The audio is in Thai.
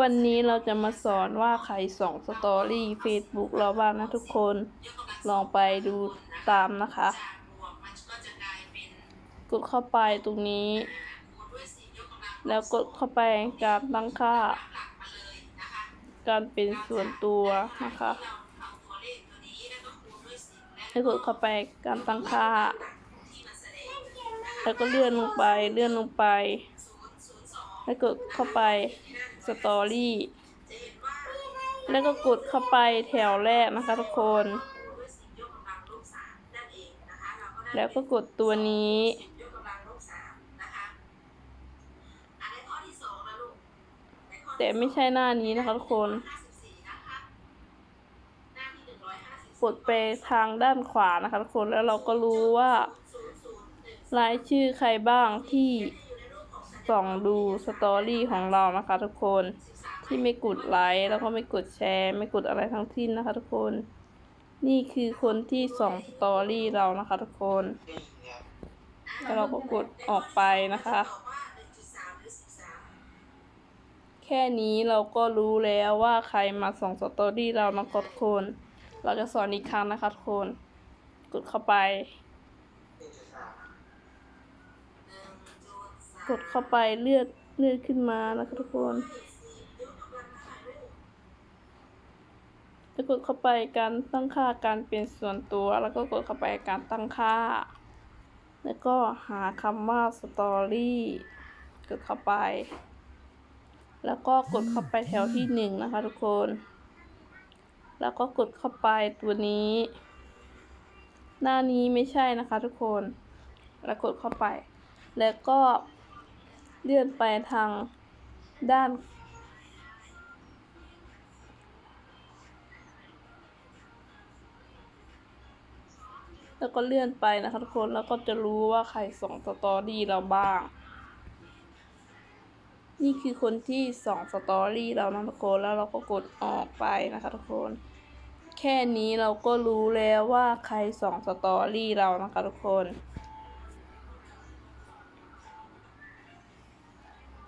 วันนี้เราจะมาสอนว่าใครส่องสตอรี่ Facebook เราบ้างนะทุกคนลองไปดูตามนะคะ กดเข้าไปตรงนี้ แล้วกดเข้าไปการตั้งค่า การเป็นส่วนตัวนะคะแล้วกดเข้าไปการตั้งค่า แล้วก็เลื่อนลงไปเลื่อนลงไป แล้วกดเข้าไปสตอรี่แล้วก็กดเข้าไปแถวแรกนะคะทุกคน แล้วก็กดตัวนี้แต่ไม่ใช่หน้านี้นะคะทุกคน กดไปทางด้านขวานะคะทุกคนแล้วเราก็รู้ว่า รายชื่อใครบ้างที่ ส่องดูสตอรี่ของเรานะคะทุกคนที่ไม่กดไลค์แล้วก็ไม่กดแชร์ ไม่กดอะไรทั้งสิ้นนะคะทุกคน นี่คือคนที่ส่องสตอรี่เรานะคะทุกคนแล้วเราก็กดออกไปนะคะ แค่นี้เราก็รู้แล้วว่าใครมาส่องสตอรี่เรานะคะทุกคน เราจะสอนอีกครั้งนะคะทุกคน กดเข้าไป กดเข้าไปเลือดเลือดขึ้นมานะคะทุกคนแล้วกดเข้าไปการตั้งค่าการเป็นส่วนตัว แล้วก็กดเข้าไปการตั้งค่า แล้วก็หาคำว่าสตอรี่กดเข้าไป แล้วก็กดเข้าไปแถวที่หนึ่งนะคะทุกคน แล้วก็กดเข้าไปตัวนี้ หน้านี้ไม่ใช่นะคะทุกคน แล้วกดเข้าไป แล้วก็ เลื่อนไปทางด้าน แล้วก็เลื่อนไปนะคะทุกคนแล้วก็จะรู้ว่าใครส่งสตอรี่เราบ้าง นี่คือคนที่ส่องสตอรี่เรานะทุกคนแล้วเราก็กดออกไปนะคะทุกคน แค่นี้เราก็รู้แล้วว่าใครส่องสตอรี่เรานะคะทุกคน